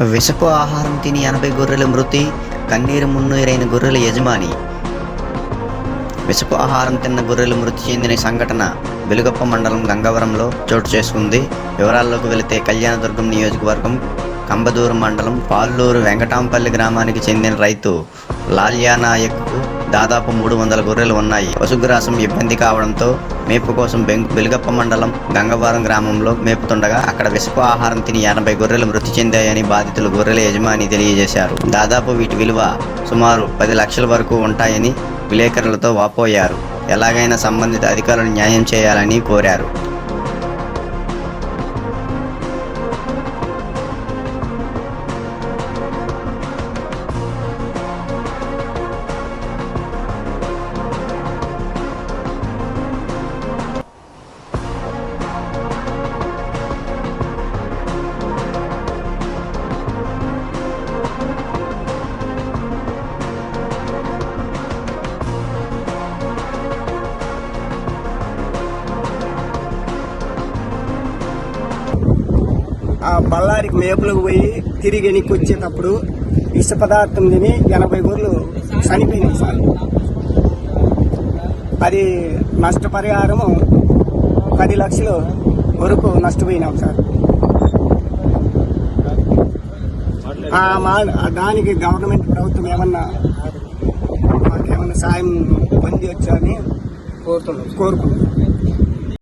విషపు ఆహారం తిని ఎనభై గొర్రెల మృతి కన్నీరు మున్నీరైన గొర్రెల యజమాని. విషపు ఆహారం తిన్న గొర్రెలు మృతి చెందిన సంఘటన వెలుగప్ప మండలం గంగవరంలో చోటు చేసుకుంది. వివరాల్లోకి వెళితే కళ్యాణదుర్గం నియోజకవర్గం కంబదూరు మండలం పాల్లూరు వెంకటాంపల్లి గ్రామానికి చెందిన రైతు లాల్యానాయక్కు దాదాపు మూడు వందల గొర్రెలు ఉన్నాయి. పశుగ్రాసం ఇబ్బంది కావడంతో మేపు కోసం బెంగ్ వెలుగప్ప మండలం గంగవరం గ్రామంలో మేపుతుండగా అక్కడ విషపు ఆహారం తిని ఎనభై గొర్రెలు మృతి చెందాయని బాధితులు గొర్రెల యజమాని తెలియజేశారు. దాదాపు వీటి విలువ సుమారు పది లక్షల వరకు ఉంటాయని విలేకరులతో వాపోయారు. ఎలాగైనా సంబంధిత అధికారులు న్యాయం చేయాలని కోరారు. ఆ బళ్ళారికి మేపులకు పోయి తిరిగి వెనక్కి వచ్చేటప్పుడు విష పదార్థం తిని ఎనభై గొర్రెలు చనిపోయినాయి సార్. అది నష్టపరిహారము పది లక్షలు వరకు నష్టపోయినాం సార్. మా దానికి గవర్నమెంట్ ప్రభుత్వం ఏమన్నా మాకేమన్నా సాయం పొంది వచ్చా అని కోరుతున్నాం. కోరుకుంటున్నాం.